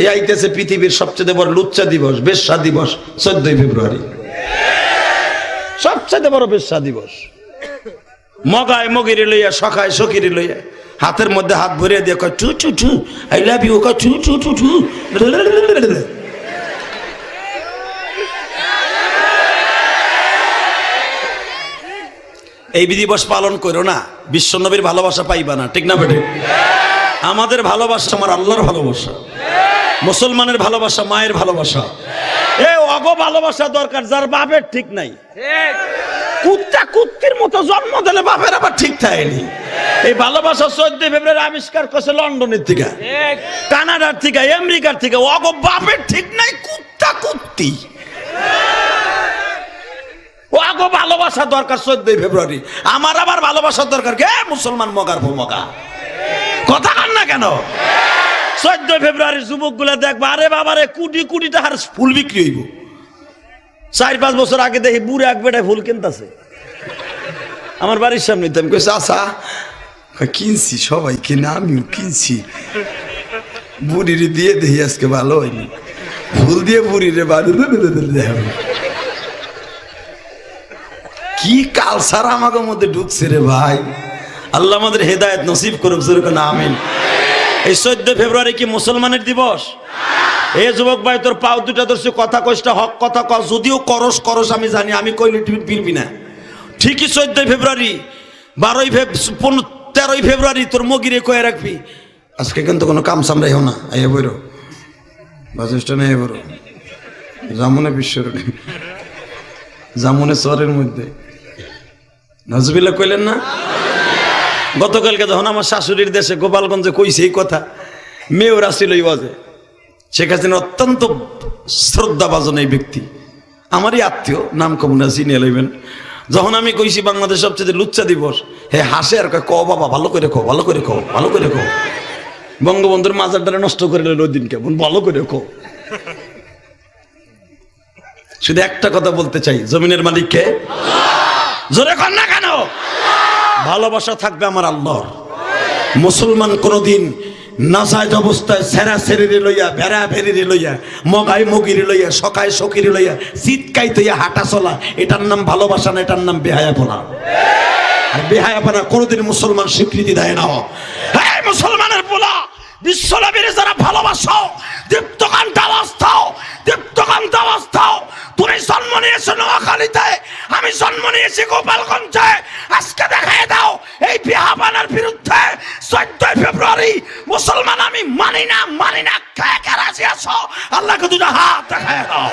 এই আইতেছে পৃথিবীর সবচেয়ে বড় লুচ্চা দিবস, বেশ্যা দিবস, চোদ্দই ফেব্রুয়ারি। সবচেয়ে বড় বেশ্যা দিবস। মগায় মগিরি লইয়া, সখায় সকিরি লইয়া, হাতের মধ্যে হাত ভরিয়ে দিয়ে কয়, টু টু টু আই লাভ ইউ কয়, টু টু টু এই দিবস পালন করো না বিশ্বনবীর ভালোবাসা পাইবা না, ঠিক না বেটে? আমাদের ভালোবাসা আমার আল্লাহর ভালোবাসা। মুসলমানের ভালোবাসা মায়ের ভালোবাসা। এ অগ ভালোবাসা দরকার যার বাপের ঠিক নাই। কুত্তা কুত্তির মতো জন্ম দিলে বাপের আবার ঠিক থাকেনি। এই ভালোবাসা চোদ্দ ফেব্রুয়ারি আবিষ্কার করছে লন্ডনের থেকে। কানাডার থেকে আমেরিকার থেকে। অগ বাপের ঠিক নাই কুত্তা কুত্তি। ও আগো ভালোবাসা দরকার চোদ্দই ফেব্রুয়ারি। আমার আবার ভালোবাসার দরকার কে? মুসলমান মগার ভূমকা কথা কান না কেন? চোদ্দই ফেব্রুয়ারি যুবকগুলা দেখবা আরে বাবারে কোটি কোটি টাকার ফুল বিক্রি হইব চার পাঁচ বছর আগে দেখি বুড়ে এক বেটায় ফুল কিনতেছে আমার বাড়ির সামনে তো আমি কইছি আসা কিনছি সবাই কিনে আমিও কিনছি বুড়ির দিয়ে দেখি আজকে ভালো হয়নি ফুল দিয়ে বুড়িরে বাড়ি কি কালসার আমাকে মধ্যে ঢুকছে রে ভাই আল্লাহ আমাদের হেদায়ত নসিব করুক যেরকম আমিন এই চোদ্দ ফেব্রুয়ারি কি মুসলমানের দিবস? এ যুবক ভাই, তোর পাও দুটা ধরছে, কথা কষ্ট হক কথা ক যদিও করস করস, আমি জানি, আমি কইলে ফিরবি না। ঠিকই চোদ্দই ফেব্রুয়ারি, বারোই তেরোই ফেব্রুয়ারি তোর মগিরে কয়ে রাখবি। আজকে কিন্তু কোনো কাম সামলাইও না, আইয়া বইরো। বাস স্ট্যান্ডে আইয়া বইরো। জামুনে বিশ্বের জামুনে চরের মধ্যে। নজবিল্লা কইলেন না? গতকালকে যখন আমার শাশুড়ির দেশে গোপালগঞ্জে কইছে এই কথা আসছিল এই বাজে শেখ হাসিনা অত্যন্ত শ্রদ্ধাভাজন এই ব্যক্তি। আমারই আত্মীয়, নাম কমনা চিনিয়ে লইবেন। যখন আমি কইছি বাংলাদেশ সবচেয়ে লুচ্চা দিবস, হে হাসে আর ক বাবা, ভালো করে কো ভালো করে কো ভালো করে কো বঙ্গবন্ধুর মাজারটারে নষ্ট করে লইল ওই দিনকে ভালো করে কো শুধু একটা কথা বলতে চাই, জমিনের মালিককে? জোরে কর কেন? ভালোবাসা থাকবে আমার আল্লাহর। মুসলমান কোনোদিন নাজায়জ অবস্থায় সেরা সেরিরে লইয়া, ভেড়া ভেরিরে লইয়া, মগাই মগিরে লইয়া, সকায় সকিরে লইয়া চিৎকাই তৈয়া হাঁটা চলা, এটার নাম ভালোবাসা না, এটার নাম বেহায়া পোলা আর বেহায়া পোলা কোনোদিন মুসলমান স্বীকৃতি দেয় না। মুসলমানের পোলা, বিশ্বনবীর যারা ভালোবাসো, দীপ্তকান্ত অবস্থাও দীপ্তকান্ত অবস্থাও, তুমি জন্ম নিয়েছো নোয়াখালীতে, আমি জন্ম নিয়েছি গোপালগঞ্জে মানি না মানি না কে রাজি আছো? আল্লাহকে দুটো হাত দেখায় দাও।